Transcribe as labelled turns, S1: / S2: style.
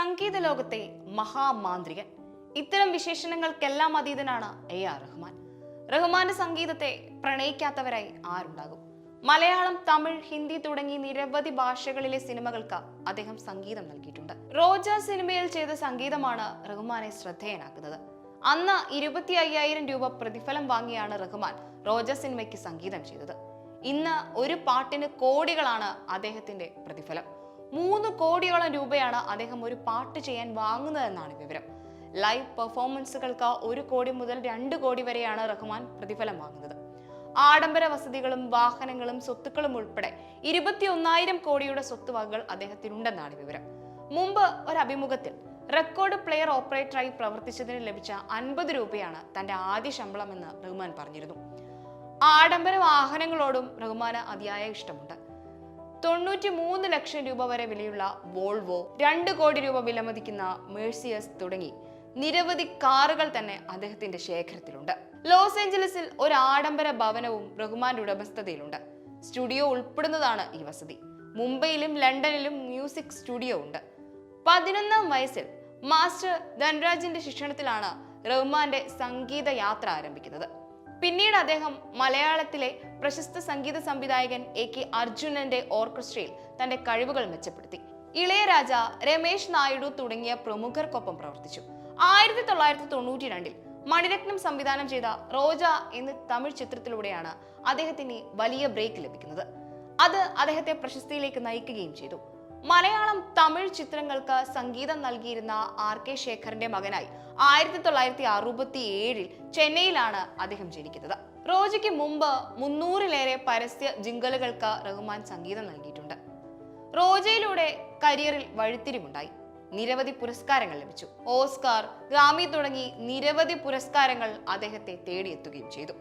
S1: സംഗീത ലോകത്തെ മഹാമാന്ത്രികൻ. ഇത്തരം വിശേഷണങ്ങൾക്കെല്ലാം അതീതനാണ് എ ആർ റഹ്മാൻ. റഹ്മാന്റെ സംഗീതത്തെ പ്രണയിക്കാത്തവരായി ആരുണ്ടാകും? മലയാളം തമിഴ് ഹിന്ദി തുടങ്ങി നിരവധി ഭാഷകളിലെ സിനിമകൾക്ക് അദ്ദേഹം സംഗീതം നൽകിയിട്ടുണ്ട്. റോജ സിനിമയിൽ ചെയ്ത സംഗീതമാണ് റഹ്മാനെ ശ്രദ്ധേയനാക്കുന്നത്. അന്ന് ഇരുപത്തി അയ്യായിരം രൂപ പ്രതിഫലം വാങ്ങിയാണ് റഹ്മാൻ റോജ സിനിമയ്ക്ക് സംഗീതം ചെയ്തത്. ഇന്ന് ഒരു പാട്ടിന് കോടികളാണ് അദ്ദേഹത്തിന്റെ പ്രതിഫലം. കോടിയോളം രൂപയാണ് അദ്ദേഹം ഒരു പാട്ട് ചെയ്യാൻ വാങ്ങുന്നതെന്നാണ് വിവരം. ലൈവ് പെർഫോമൻസുകൾക്ക് ഒരു കോടി മുതൽ രണ്ട് കോടി വരെയാണ് റഹ്മാൻ പ്രതിഫലം വാങ്ങുന്നത്. ആഡംബര വസതികളും വാഹനങ്ങളും സ്വത്തുക്കളും ഉൾപ്പെടെ ഇരുപത്തി ഒന്നായിരം കോടിയുടെ സ്വത്തുവകകൾ അദ്ദേഹത്തിനുണ്ടെന്നാണ് വിവരം. മുമ്പ് ഒരു അഭിമുഖത്തിൽ റെക്കോർഡ് പ്ലെയർ ഓപ്പറേറ്ററായി പ്രവർത്തിച്ചതിന് ലഭിച്ച അൻപത് രൂപയാണ് തന്റെ ആദ്യ ശമ്പളമെന്ന് റഹ്മാൻ പറഞ്ഞിരുന്നു. ആഡംബര വാഹനങ്ങളോടും റഹ്മാന് അതിയായ ഇഷ്ടമുണ്ട്. തൊണ്ണൂറ്റി മൂന്ന് ലക്ഷം രൂപ വരെ വിലയുള്ള വോൾവോ രണ്ട് കോടി രൂപ വിലമതിക്കുന്ന മേഴ്സിയസ് തുടങ്ങി. നിരവധി കാറുകൾ തന്നെ അദ്ദേഹത്തിന്റെ ശേഖരത്തിലുണ്ട്. ലോസ് ഏഞ്ചലസിൽ ഒരു ആഡംബര ഭവനവും റഹ്മാന്റെ ഉടമസ്ഥതയിലുണ്ട്. സ്റ്റുഡിയോ ഉൾപ്പെടുന്നതാണ് ഈ വസതി. മുംബൈയിലും ലണ്ടനിലും മ്യൂസിക് സ്റ്റുഡിയോ ഉണ്ട്. പതിനൊന്നാം വയസ്സിൽ മാസ്റ്റർ ധനരാജിന്റെ ശിക്ഷണത്തിലാണ് റഹ്മാന്റെ സംഗീത യാത്ര ആരംഭിക്കുന്നത്. പിന്നീട് അദ്ദേഹം മലയാളത്തിലെ പ്രശസ്ത സംഗീത സംവിധായകൻ എ കെ അർജുനന്റെ ഓർക്കസ്ട്രയിൽ തന്റെ കഴിവുകൾ മെച്ചപ്പെടുത്തി. ഇളയരാജ രമേശ് നായിഡു തുടങ്ങിയ പ്രമുഖർക്കൊപ്പം പ്രവർത്തിച്ചു. ആയിരത്തി തൊള്ളായിരത്തി തൊണ്ണൂറ്റി രണ്ടിൽ മണിരത്നം സംവിധാനം ചെയ്ത റോജ എന്ന തമിഴ് ചിത്രത്തിലൂടെയാണ് അദ്ദേഹത്തിന് വലിയ ബ്രേക്ക് ലഭിക്കുന്നത്. അത് അദ്ദേഹത്തെ പ്രശസ്തിയിലേക്ക് നയിക്കുകയും ചെയ്തു. മലയാളം തമിഴ് ചിത്രങ്ങൾക്ക് സംഗീതം നൽകിയിരുന്ന ആർ കെ ശേഖറിന്റെ മകനായി ആയിരത്തി തൊള്ളായിരത്തി അറുപത്തി ഏഴിൽ ചെന്നൈയിലാണ് അദ്ദേഹം ജനിക്കുന്നത്. റോജയ്ക്ക് മുമ്പ് മുന്നൂറിലേറെ പരസ്യ ജിങ്കലുകൾക്ക് റഹ്മാൻ സംഗീതം നൽകിയിട്ടുണ്ട്. റോജയിലൂടെ കരിയറിൽ വഴിത്തിരിവുണ്ടായി. നിരവധി പുരസ്കാരങ്ങൾ ലഭിച്ചു. ഓസ്കാർ ഗ്രാമി തുടങ്ങി നിരവധി പുരസ്കാരങ്ങൾ അദ്ദേഹത്തെ തേടിയെത്തുകയും ചെയ്തു.